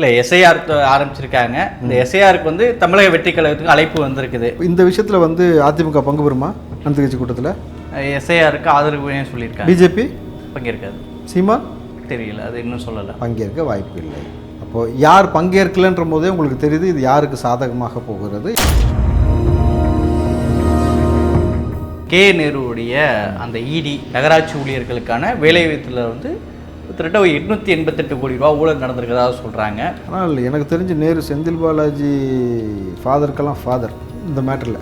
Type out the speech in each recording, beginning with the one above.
இல்லை எஸ்ஐஆர் ஆரம்பிச்சிருக்காங்க. இந்த எஸ்ஐஆருக்கு வந்து தமிழக வெற்றி கழகத்துக்கு அழைப்பு வந்திருக்குது. இந்த விஷயத்தில் வந்து அதிமுக பங்கு பெறுமா அனைத்து கட்சி கூட்டத்தில்? எஸ்ஐஆருக்கு ஆதரவு சொல்லியிருக்காங்க. பிஜேபி பங்கேற்காது. சீமான் தெரியல அது இன்னும் சொல்லலை. பங்கேற்க வாய்ப்பு இல்லை. அப்போ யார் பங்கேற்கலன்ற போதே உங்களுக்கு தெரியுது இது யாருக்கு சாதகமாக போகிறது? கே. நேருவுடைய அந்த இடி நகராட்சி ஊழியர்களுக்கான வேலைவாய்ப்பில் வந்து கிட்டத்தட்ட ஒரு எட்நூற்றி எண்பத்தெட்டு கோடி ரூபா ஊழல் நடந்திருக்கிறதா சொல்கிறாங்க ஆனால் எனக்கு தெரிஞ்சு நேரு செந்தில் பாலாஜி ஃபாதருக்கெல்லாம் ஃபாதர் இந்த மேட்டரில்.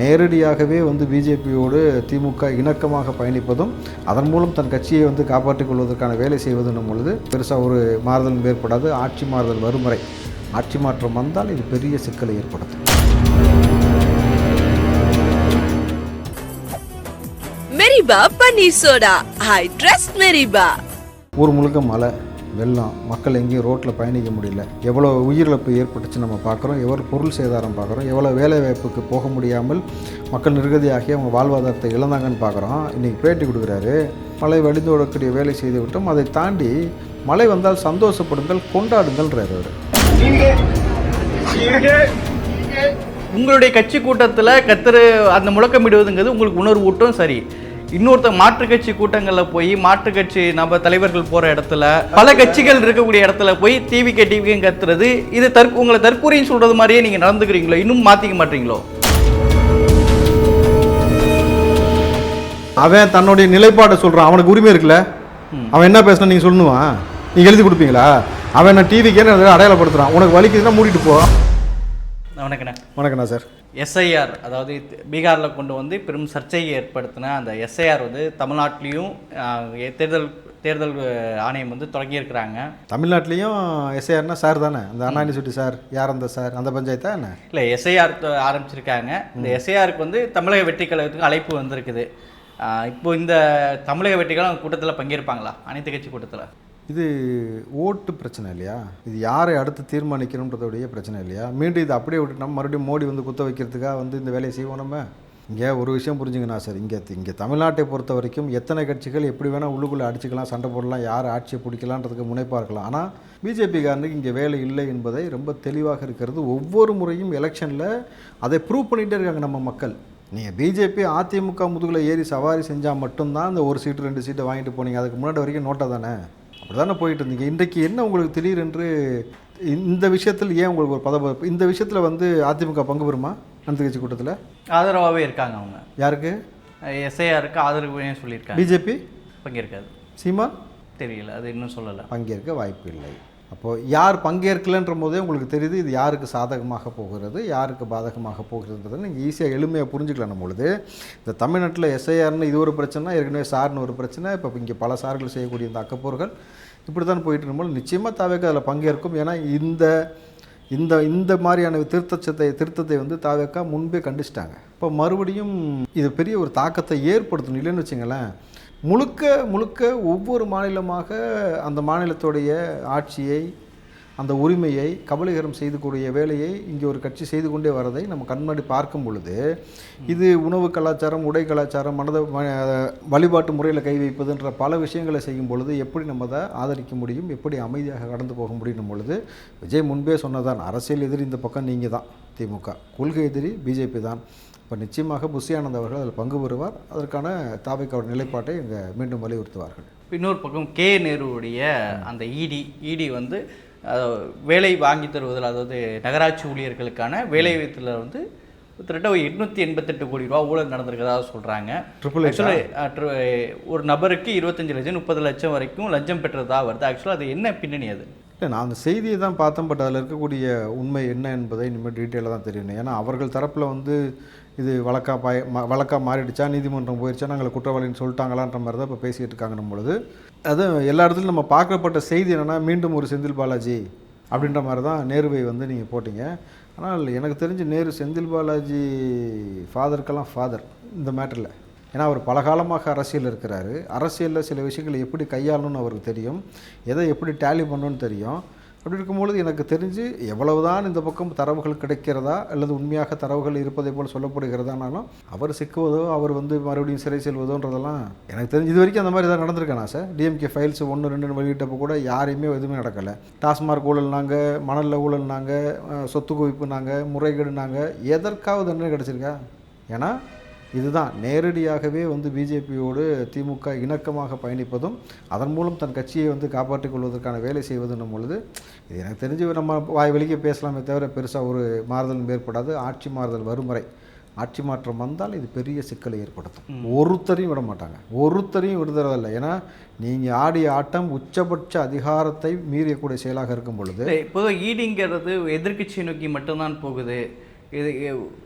நேரடியாகவே வந்து பிஜேபியோடு திமுக இணக்கமாக பயணிப்பதும் அதன் மூலம் தன் கட்சியை வந்து காப்பாற்றிக் கொள்வதற்கான வேலை செய்வதுன்னும் பொழுது பெருசாக ஒரு மாறுதல் ஏற்படாது ஆட்சி மாறுதல் வரும் வரை ஆட்சி மாற்றம் வந்தால் இது பெரிய சிக்கலை ஏற்படுத்தும். மெரிபா பன்னீர் சோடா. ஐ ட்ரஸ்ட் மெரிபா ஊர் முழுக்க மழை வெள்ளம் மக்கள் எங்கேயும் ரோட்டில் பயணிக்க முடியல. எவ்வளோ உயிரிழப்பு ஏற்பட்டுச்சு நம்ம பார்க்குறோம். எவ்வளோ பொருள் சேதாரம் பார்க்குறோம். எவ்வளோ வேலை வாய்ப்புக்கு போக முடியாமல் மக்கள் நிர்கதியாகி அவங்க வாழ்வாதாரத்தை இழந்தாங்கன்னு பார்க்குறோம். இன்றைக்கி பேட்டி கொடுக்குறாரு. மழை வடிந்தோடக்கூடிய வேலை செய்து விட்டோம் அதை தாண்டி மழை வந்தால் சந்தோஷப்படுங்கள் கொண்டாடுங்கள்ன்றார் அவர். உங்களுடைய கட்சி கூட்டத்தில் கத்தரு அந்த முழக்கமிடுவதுங்கிறது உங்களுக்கு உணர்வு ஊட்டும் சரி. இன்னொருத்த மாற்றுக் கட்சி கூட்டங்களில் போய் மாற்றுக் கட்சி நம்ம தலைவர்கள் போகிற இடத்துல பல கட்சிகள் இருக்கக்கூடிய இடத்துல போய் டிவிகே டிவிகே கத்துறது இது தற் உங்களை தற்கூரின்னு சொல்கிறது மாதிரியே நீங்கள் நடந்துக்கிறீங்களோ? இன்னும் மாற்றிக்க மாட்டீங்களோ? அவன் தன்னுடைய நிலைப்பாட்டை சொல்கிறான் அவனுக்கு உரிமை இருக்குல்ல? அவன் என்ன பேசுனா நீங்கள் சொல்லணுமா நீங்கள் எழுதி கொடுப்பீங்களா? அவன் நான் டிவிக்கே அடையாளப்படுத்துகிறான் உனக்கு வலிக்குதுன்னா மூடிட்டு போ. வணக்கண்ணே. வணக்கண்ணா சார். எஸ்ஐஆர் அதாவது பீகாரில் கொண்டு வந்து பெரும் சர்ச்சையை ஏற்படுத்தின அந்த எஸ்ஐஆர் வந்து தமிழ்நாட்டிலையும் தேர்தல் தேர்தல் ஆணையம் வந்து தொடங்கியிருக்கிறாங்க. தமிழ்நாட்டிலையும் எஸ்ஐஆர்னா சார் தானே? அந்த அண்ணா யூனிவர்சிட்டி சார் யார் அந்த சார் அந்த பஞ்சாயத்தா என்ன? இல்லை எஸ்ஐஆர் ஆரம்பிச்சிருக்காங்க. இந்த எஸ்ஐஆருக்கு வந்து தமிழக வெற்றி கழகத்துக்கு அழைப்பு வந்திருக்குது. இப்போ இந்த தமிழக வெற்றி கழகம் கூட்டத்தில் பங்கேற்பாங்களா? அனைத்து கட்சி கூட்டத்தில். இது ஓட்டு பிரச்சனை இல்லையா? இது யாரை அடுத்து தீர்மானிக்கணுன்றதோடைய பிரச்சனை இல்லையா? மீண்டும் இதை அப்படியே விட்டு நம்ம மறுபடியும் மோடி வந்து குத்த வைக்கிறதுக்காக வந்து இந்த வேலையை செய்வோம் நம்ம? இங்கே ஒரு விஷயம் புரிஞ்சுங்கண்ணா சார்? இங்கே இங்கே தமிழ்நாட்டை பொறுத்த வரைக்கும் எத்தனை கட்சிகள் எப்படி வேணால் உள்ளுக்குள்ளே அடிச்சுக்கலாம் சண்டை போடலாம் யார் ஆட்சியை பிடிக்கலான்றதுக்கு முனைப்பாக இருக்கலாம். ஆனால் பிஜேபிக்காரனுக்கு இங்கே வேலை இல்லை என்பதை ரொம்ப தெளிவாக இருக்கிறது. ஒவ்வொரு முறையும் எலெக்ஷனில் அதை ப்ரூவ் பண்ணிகிட்டே இருக்காங்க நம்ம மக்கள். நீங்கள் பிஜேபி அதிமுக முதுகில் ஏறி சவாரி செஞ்சால் மட்டும்தான் இந்த ஒரு சீட்டு ரெண்டு சீட்டை வாங்கிட்டு போனீங்க. அதுக்கு முன்னாடி வரைக்கும் நோட்டை தானே? அப்படி தானே போயிட்டு இருந்தீங்க இன்றைக்கு என்ன உங்களுக்கு திடீரென்று இந்த விஷயத்தில் ஏன் உங்களுக்கு ஒரு பதப்பதப்பு இந்த விஷயத்தில் வந்து அதிமுக பங்கு பெறுமா? அனைத்து கட்சி கூட்டத்தில்? ஆதரவாகவே இருக்காங்க அவங்க. யாருக்கு? எஸ்ஐஆருக்கு ஆதரவு சொல்லியிருக்காங்க? பிஜேபி? பங்கேற்காது. சீமா? தெரியல அது இன்னும் சொல்லலை. பங்கேற்க வாய்ப்பு இல்லை. அப்போது யார் பங்கேற்கலன்ற போதே உங்களுக்கு தெரியுது இது யாருக்கு சாதகமாக போகிறது யாருக்கு பாதகமாக போகிறதுன்றதை நீங்கள் ஈஸியாக எளிமையாக புரிஞ்சுக்கலாம் பொழுது. இந்த தமிழ்நாட்டில் எஸ்ஐஆர்னு இது ஒரு பிரச்சனை ஏற்கனவே சார்னு ஒரு பிரச்சனை இப்போ இங்கே பல சார்கள் செய்யக்கூடிய இந்த அக்கப்போர்கள் இப்படி தான் போயிட்டு இருக்கும்போது நிச்சயமாக தாவேக்கு அதில் பங்கேற்கும். ஏன்னா இந்த இந்த இந்த மாதிரியான திருத்தச்சத்தை திருத்தத்தை வந்து தாவேக்கா முன்பே கண்டிச்சிட்டாங்க. இப்போ மறுபடியும் இது பெரிய ஒரு தாக்கத்தை ஏற்படுத்தணும் இல்லைன்னு வச்சுங்களேன் முழுக்க முழுக்க ஒவ்வொரு மாநிலமாக அந்த மாநிலத்துடைய ஆட்சியை அந்த உரிமையை கபலீகரம் செய்துக்கூடிய வேலையை இங்கே ஒரு கட்சி செய்து கொண்டே வரதை நம்ம கண்மாடி பார்க்கும் பொழுது இது உணவு கலாச்சாரம் உடை கலாச்சாரம் மனத வழிபாட்டு முறையில் கை வைப்பதுன்ற பல விஷயங்களை செய்யும் பொழுது எப்படி நம்ம அதை ஆதரிக்க முடியும் எப்படி அமைதியாக கடந்து போக முடியும் பொழுது விஜய் முன்பே சொன்னதான் அரசியல் எதிரி இந்த பக்கம் நீங்கள் தான் திமுக. கொள்கை எதிரி பிஜேபி தான். இப்போ நிச்சயமாக புஷியானந்த் அவர்கள் அதில் பங்கு பெறுவார். அதற்கான தாவைக்காவோட நிலைப்பாட்டை இங்கே மீண்டும் வலியுறுத்துவார்கள். இன்னொரு பக்கம் கே நேருவுடைய அந்த இடி இடி வந்து வேலை வாங்கி தருவதில் அதாவது நகராட்சி ஊழியர்களுக்கான வேலைவாய்ப்பில் வந்து கிட்டத்தட்ட ஒரு எட்நூற்றி எண்பத்தெட்டு கோடி ரூபா ஊழல் நடந்திருக்கிறதா சொல்கிறாங்க? ஆக்சுவலி ஒரு நபருக்கு இருபத்தஞ்சு லட்சம் முப்பது லட்சம் வரைக்கும் லஞ்சம் பெற்றதா வருது. ஆக்சுவலாக அது என்ன பின்னணி அது? இல்லை நான் அந்த செய்தியை தான் பார்த்தேன் பட் அதில் இருக்கக்கூடிய உண்மை என்ன என்பதை இனிமேல் டீட்டெயிலாக தான் தெரியணும் ஏன்னா அவர்கள் தரப்பில் வந்து இது வழக்கா பாய ம- மாறிடுச்சா நீதிமன்றம் போயிடுச்சா நாங்கள் குற்றவாளின்னு சொல்லிட்டாங்களான்ற மாதிரி தான் இப்போ பேசிகிட்டு இருக்காங்கன்னும் பொழுது. அது எல்லா இடத்துலையும் நம்ம பார்க்கப்பட்ட செய்தி என்னென்னா மீண்டும் ஒரு செந்தில் பாலாஜி அப்படின்ற மாதிரி தான் நேருவை வந்து நீங்கள் போட்டீங்க. ஆனால் எனக்கு தெரிஞ்சு நேரு செந்தில் பாலாஜி ஃபாதருக்கெல்லாம் ஃபாதர் இந்த மேட்டரில். ஏன்னா அவர் பல காலமாக அரசியல் இருக்கிறாரு. அரசியலில் சில விஷயங்களை எப்படி கையாளணும்னு அவருக்கு தெரியும். எதை எப்படி டேலி பண்ணணும்னு தெரியும். அப்படி இருக்கும்பொழுது எனக்கு தெரிஞ்சு எவ்வளவுதான் இந்த பக்கம் தரவுகள் கிடைக்கிறதா அல்லது உண்மையாக தரவுகள் இருப்பதை போல் சொல்லப்படுகிறதானாலும் அவர் சிக்குவதோ அவர் வந்து மறுபடியும் சிறை செல்வதோன்றதெல்லாம் எனக்கு தெரிஞ்சு இது வரைக்கும் அந்த மாதிரி ஏதாவது நடந்திருக்கானா சார்? டிஎம்கே ஃபைல்ஸ் ஒன்று ரெண்டுன்னு வெளியிட்டப்போ கூட யாரையுமே எதுவுமே நடக்கலை. டாஸ்மார்க் ஊழல்னாங்க மணலில் ஊழல்னாங்க சொத்து குவிப்புனாங்க முறைகேடுனாங்க எதற்காவது என்ன கிடச்சிருக்கா? ஏன்னா இதுதான். நேரடியாகவே வந்து பிஜேபியோடு திமுக இணக்கமாக பயணிப்பதும் அதன் மூலம் தன் கட்சியை வந்து காப்பாற்றிக் கொள்வதற்கான வேலை செய்வதுன்னும் பொழுது இது எனக்கு தெரிஞ்சு நம்ம வாய் வெளியே பேசலாமே தவிர பெருசாக ஒரு மாறுதலும் ஏற்படாது. ஆட்சி மாறுதல் வரும் வரை ஆட்சி மாற்றம் வந்தால் இது பெரிய சிக்கலை ஏற்படுத்தும். ஒருத்தரையும் விட மாட்டாங்க. ஒருத்தரையும் விடுதலை ஏன்னா நீங்கள் ஆடிய ஆட்டம் உச்சபட்ச அதிகாரத்தை மீறியக்கூடிய செயலாக இருக்கும் பொழுது பொதுவாக ஈடிங்கிறது எதிர்க்கட்சியை நோக்கி மட்டும்தான் போகுது. இது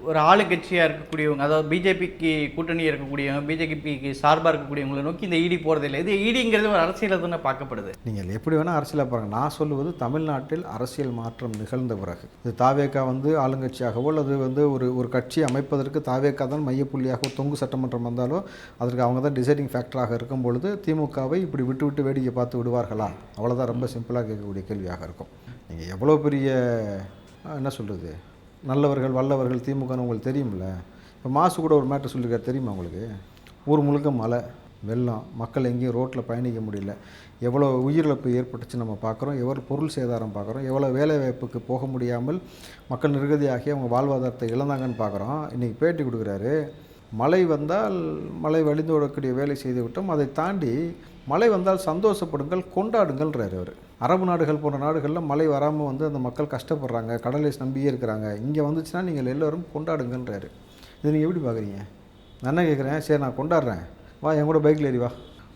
ஒரு ஆளுங்கட்சியாக இருக்கக்கூடியவங்க அதாவது பிஜேபிக்கு கூட்டணி இருக்கக்கூடியவங்க பிஜேபிக்கு சார்பாக இருக்கக்கூடியவங்களை நோக்கி இந்த ஈடி போகிறதில்லை இது ஈடிங்கிறது ஒரு அரசியல் தானே பார்க்கப்படுது. நீங்கள் எப்படி வேணால் அரசியலில் பாருங்கள் நான் சொல்லுவது தமிழ்நாட்டில் அரசியல் மாற்றம் நிகழ்ந்த பிறகு. இது தாவேக்கா வந்து ஆளுங்கட்சியாகவோ அல்லது வந்து ஒரு ஒரு கட்சி அமைப்பதற்கு தாவேக்கா தான் மையப்புள்ளியாகவோ தொங்கு சட்டமன்றம் வந்தாலோ அதற்கு அவங்க தான் டிசைடிங் ஃபேக்டராக இருக்கும் பொழுது திமுகவை இப்படி விட்டு விட்டு வேடிக்கை பார்த்து விடுவார்களா? அவ்வளோதான் ரொம்ப சிம்பிளாக கேட்கக்கூடிய கேள்வியாக இருக்கும். நீங்கள் எவ்வளோ பெரிய என்ன சொல்கிறது நல்லவர்கள் வல்லவர்கள் திமுகன்னு உங்களுக்கு தெரியும்ல? இப்போ மாசு கூட ஒரு மேட்டர் சொல்லியிருக்காரு தெரியுமா உங்களுக்கு? ஊர் முழுக்க மழை வெள்ளம் மக்கள் எங்கேயும் ரோட்டில் பயணிக்க முடியல. எவ்வளோ உயிரிழப்பு ஏற்பட்டுச்சு நம்ம பார்க்குறோம். எவ்வளோ பொருள் சேதாரம் பார்க்குறோம். எவ்வளோ வேலைவாய்ப்புக்கு போக முடியாமல் மக்கள் நிர்கதியாகி அவங்க வாழ்வாதாரத்தை இழந்தாங்கன்னு பார்க்குறோம். இன்றைக்கி பேட்டி கொடுக்குறாரு. மழை வந்தால் மழை வழிந்து விடக்கூடிய வேலை செய்து விட்டோம் அதை தாண்டி மழை வந்தால் சந்தோஷப்படுங்கள் கொண்டாடுங்கள்ன்றார் அவர். அரபு நாடுகள் போன்ற நாடுகளில் மழை வராமல் வந்து அந்த மக்கள் கஷ்டப்படுறாங்க கடலை நம்பியே இருக்கிறாங்க. இங்கே வந்துச்சுன்னா நீங்கள் எல்லோரும் கொண்டாடுங்கன்றாரு. இது நீங்கள் எப்படி பார்க்குறீங்க? நான் என்ன கேட்குறேன்? சரி நான் கொண்டாடுறேன். வா என் கூட பைக்கில் ஏறி வா.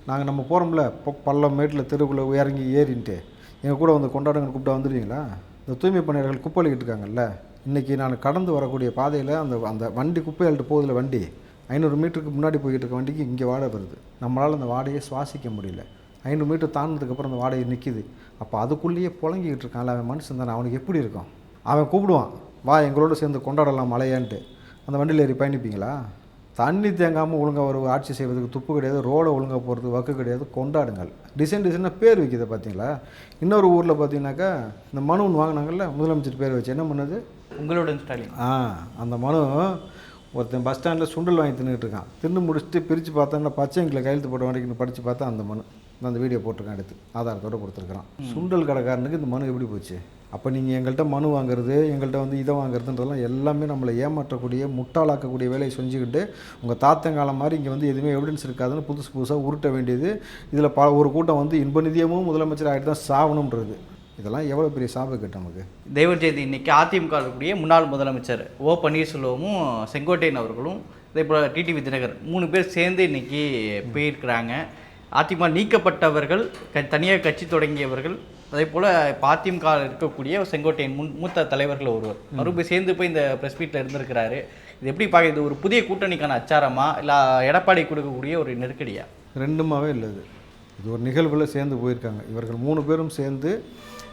நாங்கள் நம்ம போகிறோம்ல பொ- பள்ளம் மேட்டில் தெருவுக்குள்ளே இறங்கி ஏறின்ட்டு. எங்கள் கூட வந்து கொண்டாடுங்கன்னு கூப்பிட்டா வந்துடுவீங்களா? இந்த தூய்மை பணியாளர்கள் குப்பை இருக்காங்கல்ல. இன்றைக்கி நான் கடந்து வரக்கூடிய பாதையில் அந்த அந்த வண்டி குப்பை அள்ளிட்டு வண்டி. ஐநூறு மீட்டருக்கு முன்னாடி போய்கிட்டு இருக்க வண்டிக்கு இங்கே வாடை வருது. நம்மளால் அந்த வாடையை சுவாசிக்க முடியல. ஐநூறு மீட்டர் தாண்டினதுக்கப்புறம் அந்த வாடகை நிற்கிது அப்போ அதுக்குள்ளேயே புழங்கிக்கிட்டு இருக்கான்ல அவன் மனுஷன் தானே. அவனுக்கு எப்படி இருக்கும்? அவன் கூப்பிடுவான். வா எங்களோட சேர்ந்து கொண்டாடலாம் மழையான்ட்டு அந்த வண்டியில் ஏறி பயணிப்பீங்களா? தண்ணி தேங்காமல் ஒழுங்காக ஒரு ஆட்சி செய்வதுக்கு துப்பு கிடையாது. ரோடை ஒழுங்காக போகிறதுக்கு வக்கு கிடையாது. கொண்டாடுங்கள். டிசைன் டிசைனாக பேர் வைக்கிது பார்த்தீங்களா இன்னொரு ஊரில் பார்த்தீங்கன்னாக்கா இந்த மனு ஒன்று வாங்கினாங்கல்ல முதலமைச்சர் பேர் வச்சு. என்ன பண்ணுது உங்களுடன் ஸ்டாலின். ஆ அந்த மனு ஒருத்தன் பஸ் ஸ்டாண்டில் சுண்டல் வாங்கி தின்னுட்டு இருக்கான். தின்னு முடிச்சுட்டு பிரித்து பார்த்தோன்னா பச்சைங்களை கையெழுத்து போட்ட வரைக்கும் படித்து பார்த்தா அந்த மனு அந்த வீடியோ போட்டிருக்கேன் எடுத்து. ஆதாரத்தோடு கொடுத்துருக்குறான். சுண்டல் கடைக்காரனுக்கு இந்த மனு எப்படி போச்சு? அப்போ நீங்கள் எங்கள்கிட்ட மனு வாங்குறது எங்கள்கிட்ட வந்து இதை வாங்குறதுன்றதெல்லாம் எல்லாமே நம்மளை ஏமாற்றக்கூடிய முட்டாளாக்கக்கூடிய வேலையை செஞ்சுக்கிட்டு உங்கள் தாத்தங்காலம் மாதிரி இங்கே வந்து எதுவுமே எவிடன்ஸ் இருக்காதுன்னு புதுசு புதுசாக உருட்ட வேண்டியது. இதில் ப ஒரு கூட்டம் வந்து இன்ப நிதியமும் முதலமைச்சர் ஆகிட்டு தான் சாவணுன்றது இதெல்லாம் எவ்வளோ பெரிய சாபக்கட்டு நமக்கு? தேவர் ஜெயந்தி இன்னைக்கு அதிமுக இருக்கக்கூடிய முன்னாள் முதலமைச்சர் ஓ பன்னீர்செல்வமும் செங்கோட்டையன் அவர்களும் அதே போல் டிடிவி தினகர் மூணு பேர் சேர்ந்து இன்னைக்கு போயிருக்கிறாங்க. அதிமுக நீக்கப்பட்டவர்கள் க தனியாக கட்சி தொடங்கியவர்கள் அதே போல் இப்போ அதிமுக இருக்கக்கூடிய செங்கோட்டையன் முன் மூத்த தலைவர்கள் ஒருவர். மறுபடியும் சேர்ந்து போய் இந்த ப்ரெஸ் மீட்டில் இருந்திருக்கிறாரு. இது எப்படி பார்க்க இது ஒரு புதிய கூட்டணிக்கான அச்சாரமா? இல்லை எடப்பாடி கொடுக்கக்கூடிய ஒரு நெருக்கடியா? ரெண்டுமாவே இல்லை இது. இது ஒரு நிகழ்வில் சேர்ந்து போயிருக்காங்க. இவர்கள் மூணு பேரும் சேர்ந்து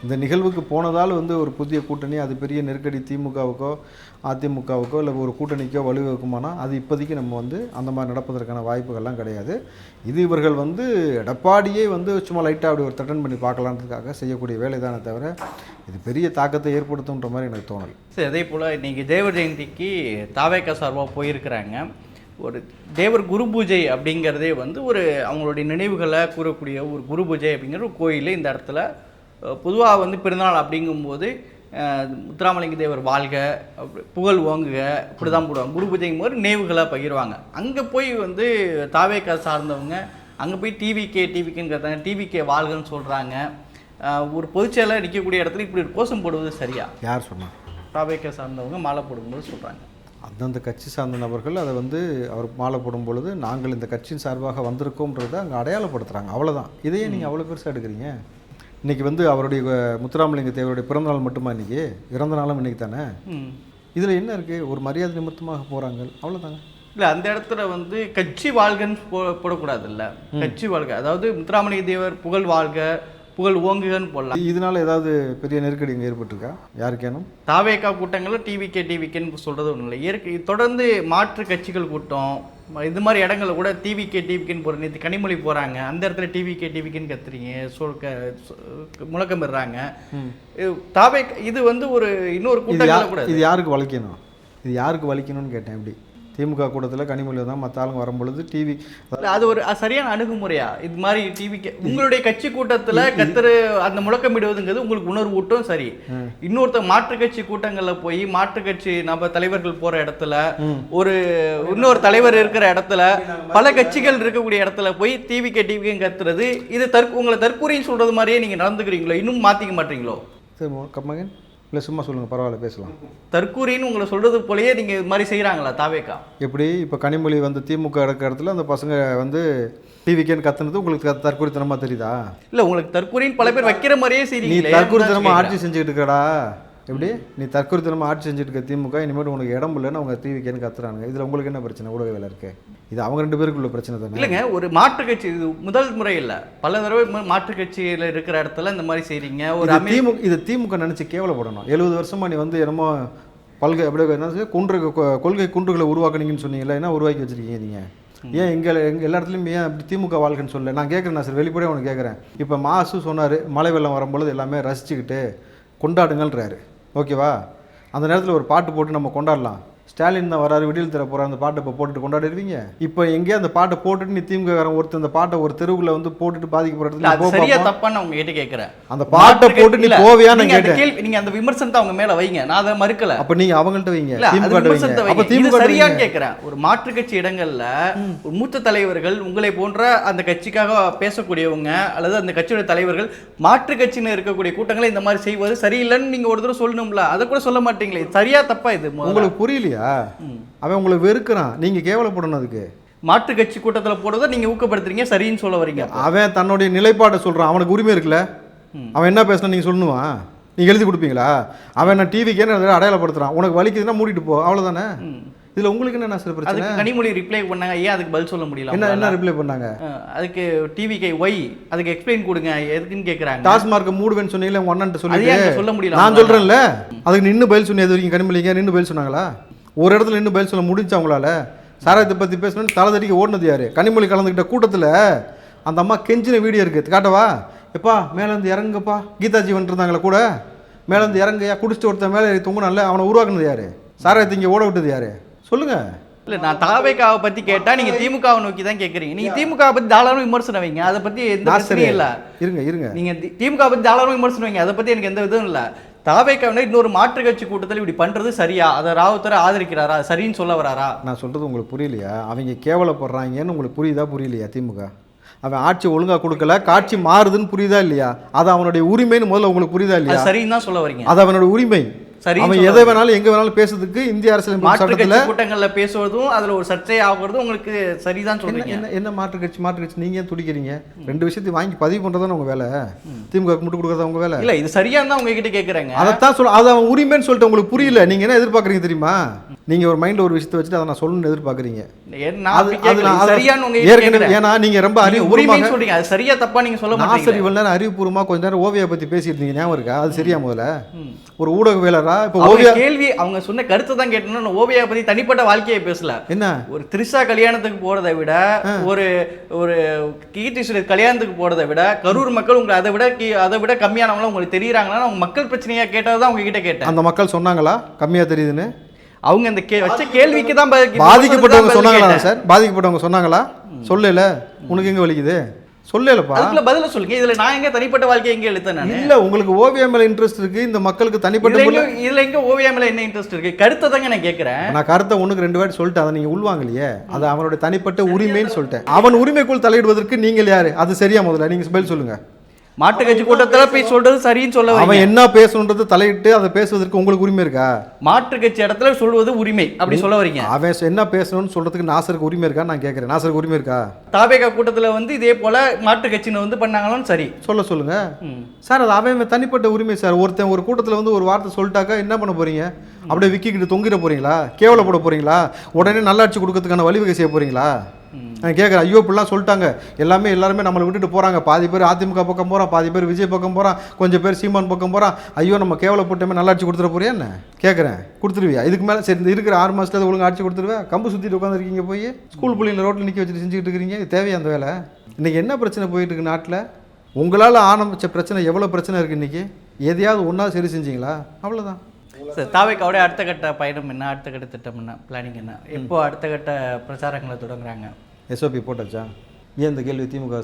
இந்த நிகழ்வுக்கு போனதால் வந்து ஒரு புதிய கூட்டணி அது பெரிய நெருக்கடி திமுகவுக்கோ அதிமுகவுக்கோ இல்லை ஒரு கூட்டணிக்கோ வழிவகுக்குமானா அது இப்போதைக்கு நம்ம வந்து அந்த மாதிரி நடப்பதற்கான வாய்ப்புகள்லாம் கிடையாது. இது இவர்கள் வந்து எடப்பாடியே வந்து சும்மா லைட்டாக அப்படி ஒரு தட்டன் பண்ணி பார்க்கலான்றதுக்காக செய்யக்கூடிய வேலை தானே தவிர இது பெரிய தாக்கத்தை ஏற்படுத்தும்ன்ற மாதிரி எனக்கு தோணலை. சரி அதே போல் இன்றைக்கி தேவர் ஜெயந்திக்கு தாவேக்கா சார்பாக போயிருக்கிறாங்க. ஒரு தேவர் குரு பூஜை அப்படிங்கிறதே வந்து ஒரு அவங்களுடைய நினைவுகளை கூறக்கூடிய ஒரு குரு பூஜை அப்படிங்கிற ஒரு கோயில் இந்த இடத்துல பொதுவாக வந்து பிறந்தநாள் அப்படிங்கும்போது முத்துராமலிங்க தேவர் வாழ்க புகழ் ஓங்குக இப்படி தான் போடுவாங்க. குரு பூஜைங்கும் போது நினைவுகளை பகிர்வாங்க. அங்கே போய் வந்து தாவேக்கா சார்ந்தவங்க அங்கே போய் டிவிகே டிவிக்குன்னு டிவிகே வாழ்கன்னு சொல்கிறாங்க ஒரு பொதுச்செயலாக நிற்கக்கூடிய இடத்துல இப்படி ஒரு கோஷம் போடுவது சரியா? யார் சொன்னா? தாவேக்கா சார்ந்தவங்க மாலை போடும்போது சொல்கிறாங்க அந்தந்த கட்சி சார்ந்த நபர்கள் அதை வந்து அவர் மாலை போடும் பொழுது நாங்கள் இந்த கட்சியின் சார்பாக வந்திருக்கோம்ன்றதை அங்கே அடையாளப்படுத்துகிறாங்க அவ்வளவுதான். இதையே நீங்கள் அவ்வளோ பெருசாக எடுக்கிறீங்க? இன்றைக்கி வந்து அவருடைய முத்துராமலிங்க தேவருடைய பிறந்த நாள் மட்டுமா இன்றைக்கி இறந்த நாளும் இன்றைக்கி தானே? இதில் என்ன இருக்குது ஒரு மரியாதை நிமித்தமாக போகிறாங்க அவ்வளோதாங்க இல்லை அந்த இடத்துல வந்து கட்சி வாழ்கன்னு போ போடக்கூடாதுல்ல. கட்சி வாழ்க. அதாவது முத்துராமலிங்க தேவர் புகழ் வாழ்க புகழ் ஓங்குகன்னு போடலாம். இதனால் ஏதாவது பெரிய நெருக்கடி இங்கே ஏற்பட்டிருக்கா? யாருக்கேனும்? தாவேக்கா கூட்டங்களில் டிவிகே டிவிகேன்னு சொல்கிறது ஒன்றும் இல்லை. இயற்கை தொடர்ந்து மாற்று கட்சிகள் கூட்டம் இது மாதிரி இடங்கள்ல கூட டிவிகே டிவிக்கேன்னு போகிற நேற்று கனிமொழி போகிறாங்க அந்த இடத்துல டிவிகே டிவிக்கேன்னு கத்துறீங்க. சொல் க சொ- முழக்கமிடுறாங்க. இது வந்து ஒரு இன்னொரு யா- கூட இது யாருக்கு வலிக்கணும்? இது யாருக்கு வலிக்கணும்னு கேட்டேன் எப்படி? திமுக கூட்டத்தில் கனிமொழி தான் மற்ற ஆளுங்க வரும்பொழுது டிவி அது ஒரு சரியான அணுகுமுறையா? இது மாதிரி டிவிக்கு உங்களுடைய கட்சி கூட்டத்துல கத்துரு அந்த முழக்கமிடுவதுங்கிறது உங்களுக்கு உணர்வு ஊட்டும் சரி. இன்னொருத்த மாற்றுக் கட்சி கூட்டங்கள்ல போய் மாற்றுக் கட்சி நம்ம தலைவர்கள் போற இடத்துல ஒரு இன்னொரு தலைவர் இருக்கிற இடத்துல பல கட்சிகள் இருக்கக்கூடிய இடத்துல போய் டிவிக்கு டிவிக்கு கத்துறது இது தற்கு உங்களை தற்கூரின்னு சொல்றது மாதிரியே நீங்க நடந்துக்கிறீங்களோ? இன்னும் மாத்திக்க மாட்டீங்களோ? சரி மோ- கம்மகன் இல்லை சும்மா சொல்லுங்கள் பரவாயில்ல பேசலாம். தற்கூரின்னு உங்களை சொல்றது போலயே நீங்க இது மாதிரி செய்றாங்களா தாவேக்கா? எப்படி? இப்போ கனிமொழி வந்து திமுக இருக்கிற இடத்துல அந்த பசங்க வந்து டிவிக்கேன்னு கத்துனது உங்களுக்கு த- தற்குறித்தனமா தெரியுதா? இல்ல உங்களுக்கு தற்கூரின்னு பல பேர் வைக்கிற மாதிரியே நீ செய்றீங்களே தற்குறித்தனமா அதுதான் ஆட்சி செஞ்சுக்கிட்டு இருக்கடா. எப்படி? நீ தற்குறித்தனமா ஆட்சி செஞ்சுட்டு இருக்க திமுக இனிமேட்டு உனக்கு இடம் இல்லைன்னு அவங்க டிவிக்கேன்னு கத்துறாங்க இதில் உங்களுக்கு என்ன பிரச்சனை? ஊடக வேலை இருக்கு. இது அவங்க ரெண்டு பேருக்குள்ள பிரச்சனை தானே? இல்லைங்க ஒரு மாற்றுக் கட்சி இது முதல் முறை இல்ல. பல தடவை ம- மாற்றுக் கட்சியில இருக்கிற இடத்துல இந்த மாதிரி செய்றீங்க. ஒரு திமுக இது திமுக நினைச்சு கேவலப்படணும். எழுபது வருஷமா நீ வந்து என்னமோ பல்கை அப்படியே என்ன? குன்று கொள்கை குன்றுகளை உருவாக்குனீங்கன்னு சொன்னீங்கல்ல என்ன உருவாக்கி வச்சிருக்கீங்க நீங்க? ஏன் எங்க எங்க எல்லா இடத்துலையும் ஏன் அப்படி திமுக வாழ்க்கைன்னு சொல்ல நான் கேட்குறேன் நான் சார் வெளிப்படையாக உனக்கு கேட்குறேன் இப்போ மாசு சொன்னார் மழை வெள்ளம் வரும்பொழுது எல்லாமே ரசிச்சுக்கிட்டு கொண்டாடுங்கள்ன்றாரு. ஓகேவா? அந்த நேரத்தில் ஒரு பாட்டு போட்டு நம்ம கொண்டாடலாம். ஸ்டாலின் தான் வராரு விடியல் தர போகிறார் அந்த பாட்டை இப்போ போட்டுட்டு கொண்டாடிடுவீங்க இப்போ எங்கேயே அந்த பாட்டை போட்டுட்டு நீ திமுக ஒருத்தர் அந்த பாட்டை ஒரு தெருவுல வந்து போட்டுட்டு பாதிக்கப்படுற இடத்துல சரியா. தப்பான்னு அவங்க கிட்ட கேக்குறேன். அந்த பாட்டை போட்டு நீ இல்ல, போவியா நான் நீங்க அந்த கேட்டேன். கேள்வி நீங்க அந்த விமர்சனத்தை அவங்க மேல வைங்க. நான் அதை மறுக்கல. அப்ப நீங்க அவங்கள்ட்ட வைங்க. விமர்சனத்தை வைங்க. திமுக சரியான்னு கேக்குறேன். ஒரு மாற்றுக் கட்சி இடங்கள்ல ஒரு மூத்த தலைவர்கள் உங்களை போன்ற அந்த கட்சிக்காக பேசக்கூடியவங்க அல்லது அந்த கட்சியோட தலைவர்கள் மாற்றுக் கட்சின்னு இருக்கக்கூடிய கூட்டங்களை இந்த மாதிரி செய்வது சரியில்லைன்னு நீங்க ஒரு தடவை சொல்லணும்ல. அதை கூட சொல்ல மாட்டீங்களே. சரியா தப்பா இது? உங்களுக்கு புரியலையா? அவன் உங்களை வெறுக்கிறான். நீங்க கேவலப்படணும் அதுக்கு. மாற்றுக் கட்சி கூட்டத்துல போடுறத நீங்க ஊக்கப்படுத்துறீங்க சரின்னு சொல்ல வரீங்க அவன் தன்னுடைய நிலைப்பாட்டை சொல்றான். அவனுக்கு உரிமை இருக்குல்ல? அவன் என்ன பேசினா நீங்க சொல்லணுமா நீங்க எழுதி கொடுப்பீங்களா? அவன் நான் டிவிக்கே அடையாளப்படுத்துறான். உனக்கு வலிக்குதுன்னா மூடிட்டு போ. அவ்வளவுதானே? இதுல உங்களுக்கு என்ன சார் பிரச்சனை? அதுக்கு கனிமொழி ரிப்ளை பண்ணாங்க. ஏன் அதுக்கு பதில் சொல்ல முடியல என்ன என்ன? ரிப்ளை பண்ணாங்க? அதுக்கு டிவிக்கு ஒய் அதுக்கு எக்ஸ்பிளைன் கொடுங்க. எதுக்குன்னு கேக்குறாங்க. டாஸ்மார்க் மூடுவேன்னு சொன்னீங்களே உங்க சொல்லிட்டு? ஏன் சொல்ல முடியல நான்? சொல்றேன்ல. அதுக்கு நின்னு பதில் சொன்னி எது வரைக்கும் கனிமொழிங்க? நின்னு பதில் சொன்னாங்களா? ஒரு இடத்துல நின்னு பதில் சொல்ல முடிஞ்சா அவங்களால சாராயத்தை பத்தி பேசணும்னு தலை தடிக்க ஓடுனது யாரு? கனிமொழி கலந்துக்கிட்ட கூட்டத்துல அந்த அம்மா கெஞ்சின வீடியோ இருக்கு. காட்டவா? எப்பா மேல இருந்து இறங்குப்பா. கீதா ஜீவன் இருந்தாங்களே கூட. மேல இருந்து இறங்குயா குடிச்சிட்டு ஒருத்தன் மேல தொங்குனால அவனை உருவாக்குனது யாரு? சாராயத்தை இங்க ஓட விட்டது யாரு? சொல்லுங்க. இல்ல நான் தாவேக்காவை பத்தி கேட்டா நீங்க திமுகவை நோக்கி தான் கேக்குறீங்க. நீங்க திமுக பத்தி தாராளமா விமர்சனம் வைங்க. அதை பத்தி எந்த பிரச்சனையும் இல்ல. இருங்க இருங்க. நீங்க தி- திமுக பத்தி தாராளமா விமர்சனம் வைங்க. அதை பத்தி எனக்கு எந்த இதுவும் இல்ல. தாவேக்காவினர் இன்னொரு மாற்று கட்சி கூட்டத்தில் இப்படி பண்றது சரியா? அதை ராவுத்தரை ஆதரிக்கிறாரா? சரின்னு சொல்ல வராரா? நான் சொல்கிறது உங்களுக்கு புரியலையா? அவங்க கேவலப்படுறாங்கன்னு உங்களுக்கு புரியுதா புரியலையா திமுக? அவன் ஆட்சி ஒழுங்கா கொடுக்கல காட்சி மாறுதுன்னு புரியுதா இல்லையா? அது அவனுடைய உரிமைன்னு முதல்ல உங்களுக்கு புரியுதா இல்லையா? சரின்னு தான் சொல்ல வரீங்க. அது அவனோட உரிமை. சரின்னு அவன் எதை வேணாலும் எங்க வேணாலும் பேசுறதுக்கு இந்திய அரசியல் சட்டத்துல கூட்டங்கள்ல பேசுவதும் அதுல ஒரு சர்ச்சை ஆகுறதும் உங்களுக்கு சரிதான் சொல்றீங்க. என்ன என்ன மாற்று கட்சி மாற்று கட்சி? நீங்க ஏன் துடிக்கிறீங்க? ரெண்டு விஷயத்தையும் வாங்கி பதிவு பண்றதானே உங்க வேலை? திமுக முட்டு கொடுக்கறதா உங்க வேலை? இல்ல இது சரியான்னு தான் உங்ககிட்ட கேக்குறாங்க. அதைத்தான் சொல்ல அது அவன் உரிமைன்னு சொல்லிட்டு உங்களுக்கு புரியல. நீங்க என்ன எதிர்பார்க்கறீங்க தெரியுமா? நீங்க ஒரு மைண்ட்ல ஒரு விஷயத்தை வச்சுட்டு அதை நான் சொல்லணும்னு எதிர்பார்க்கறீங்க. நான். நான் உங்ககிட்ட ஏற்கனவே. ஏன்னா நீங்க ரொம்ப அறிவுபூர்வமாக சொல்றீங்க. அது சரியா தப்பா நீங்க சொல்ல மாட்டீங்க இவ்வளவு நேரம் அறிவுபூர்வமா கொஞ்ச நேரம் ஓவியா பத்தி பேசிட்டு இருந்தீங்க ஞாபகம் இருக்கா? அது சரியா முதல்ல? ஒரு ஊடகவியலரா? இப்போ ஓவியா கேள்வி அவங்க சொன்ன கருத்தை தான் கேட்டணும் ஓவியா பத்தி தனிப்பட்ட வாழ்க்கையை பேசல. என்ன? ஒரு த்ரிஷா கல்யாணத்துக்கு போறதை விட ஒரு ஒரு கீர்த்தி சுரேஷ் கல்யாணத்துக்கு போறதை விட கரூர் மக்கள் உங்களை அதை விட அதை விட கம்மியானவங்களும் உங்களுக்கு தெரியுறாங்கன்னா அவங்க மக்கள் பிரச்சனையா கேட்டதான் அவங்க கிட்ட கேட்டேன். அந்த மக்கள் சொன்னாங்களா? கம்மியா தெரியுதுன்னு? அவங்க அந்த கே வச்ச கேள்விக்கு தான் பாதிக்கப்பட்டவங்க சொன்னாங்களா. சார்? பாதிக்கப்பட்டவங்க சொன்னாங்களா? சொல்லல. உனக்கு எங்க வலிக்குது? சொல்லலப்பா. அதுக்குள்ள பதில சொல்லுங்க. இதுல நான் எங்க தனிப்பட்ட வாழ்க்கையை எங்க எழுத்தேன் நானு? இல்ல உங்களுக்கு ஓவியம் மேல இன்ட்ரெஸ்ட் இருக்கு. இந்த மக்களுக்கு தனிப்பட்ட இதுல எங்க இதுல எங்க ஓவியா மேல என்ன இன்ட்ரெஸ்ட் இருக்கு? கருத்தை தாங்க நான் கேக்குறேன். நான் கருத்தை ஒண்ணுக்கு ரெண்டு வாட்டி சொல்லிட்டேன். அதை நீங்க உள்வாங்கலையே. அது அவனுடைய தனிப்பட்ட உரிமைன்னு சொல்லிட்டேன். அவன் உரிமைக்குள் தலையிடுவதற்கு நீங்கள் யாரு? அது சரியா முதல்ல? நீங்க பதில் சொல்லுங்க. மாட்டு கட்சி கூட்டத்துல போய் சொல்றது சரின்னு சொல்ல அவன் என்ன பேசணுன்றது தலையிட்டு அதை பேசுவதற்கு உங்களுக்கு உரிமை இருக்கா? மாற்று கட்சி இடத்துல சொல்வது உரிமை அப்படி சொல்ல வரீங்க. அவன் என்ன பேசணும்னு சொல்றதுக்கு நாசருக்கு உரிமை இருக்கா? நான் கேட்கறேன் நாசருக்கு உரிமை இருக்கா? தாபேகா கூட்டத்துல வந்து இதே போல மாற்று கட்சின்னு வந்து பண்ணாங்களும் சரி. சொல்ல சொல்லுங்க. சார் அது அவன் தனிப்பட்ட உரிமை சார். ஒருத்தன் ஒரு கூட்டத்தில் வந்து ஒரு வார்த்தை சொல்லிட்டாக்கா என்ன பண்ண போறீங்க? அப்படியே விக்கிக்கிட்டு தொங்கிட போறீங்களா? கேவலப்பட போறீங்களா? உடனே நல்லாட்சி கொடுக்கறதுக்கான வழிவகை செய்ய போறீங்களா? கேட்குறேன் ஐயோ இப்படிலாம் சொல்லிட்டாங்க. எல்லாமே எல்லாருமே நம்மளை விட்டுட்டு போகிறாங்க பாதி பேர் அதிமுக பக்கம் போகிறான் பாதி பேர் விஜய் பக்கம் போகிறான் கொஞ்சம் பேர் சீமான் பக்கம் போகிறான் ஐயோ நம்ம கேவலப்பட்டமே நல்லா அடிச்சு கொடுத்துட போறியா என்ன? கேட்குறேன் கொடுத்துருவியா? இதுக்கு மேலே சரி இந்த இருக்கிற ஆறு மாதத்துல ஒழுங்கு அடிச்சு கொடுத்துருவேன் கம்பு சுற்றிட்டு உட்காந்துருக்கீங்க போய்? ஸ்கூல் பிள்ளைங்கள ரோட்டில் நிற்க வச்சுட்டு செஞ்சுக்கிட்டு இருக்கிறீங்க? இது தேவையா அந்த வேலை? இன்றைக்கி என்ன பிரச்சனை போயிட்டு இருக்கு நாட்டில்? உங்களால் ஆரம்பித்த பிரச்சனை எவ்வளோ பிரச்சனை இருக்குது இன்றைக்கி எதையாவது ஒன்றா சரி செஞ்சீங்களா? அவ்வளோதான் சார் தாவைக்காவோட அடுத்த கட்ட பயணம் என்ன அடுத்த கட்ட திட்டம் என்ன பிளானிங் என்ன? எப்போ அடுத்த கட்ட பிரச்சாரங்களை தொடங்குறாங்க? எஸ்ஓபி போட்டாச்சா? ஏன் இந்த கேள்வி திமுக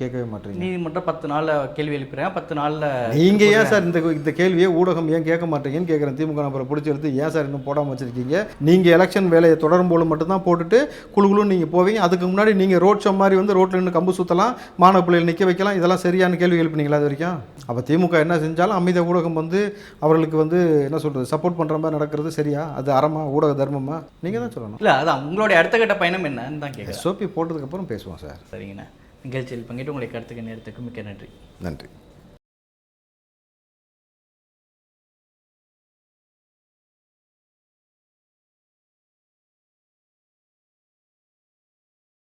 கேட்கவே மாட்டீங்க. நீதிமன்றம் பத்து நாள்ல கேள்வி எழுப்புறேன் பத்து நாள்ல நீங்க ஏன் சார் இந்த இந்த கேள்வியை ஊடகம் ஏன் கேட்க மாட்டீங்கன்னு கேட்குறேன். திமுக நம்பரை பிடிச்சி எடுத்து ஏன் சார் இன்னும் போடாமல் வச்சிருக்கீங்க? நீங்க எலெக்ஷன் வேலையை தொடரும் போது மட்டும்தான் போட்டுட்டு குழு குழுன்னு நீங்க போவீங்க. அதுக்கு முன்னாடி நீங்க ரோட் ஷோ மாதிரி வந்து ரோட்ல நின்று கம்பு சுத்தலாம் மாணவ பிள்ளைகள் நிற்க வைக்கலாம். இதெல்லாம் சரியான கேள்வி எழுப்பினீங்களா அது வரைக்கும்? அப்போ திமுக என்ன செஞ்சாலும் அமைத ஊடகம் வந்து அவர்களுக்கு வந்து என்ன சொல்றது சப்போர்ட் பண்ற மாதிரி நடக்கிறது சரியா? அது அறமா? ஊடக தர்மமா? நீங்க தான் சொல்லணும். இல்ல அதான் உங்களுடைய அடுத்த கட்ட பயணம் என்னன்னு தான் கேட்குறேன். எஸ்ஓபி போட்டதுக்கப்புறம் பேசுவோம் சார். சரிங்கண்ணா. நிகழ்ச்சியில் பங்கேற்று உங்களை கருத்துக்கு நேரத்துக்கு மிக்க நன்றி. நன்றி.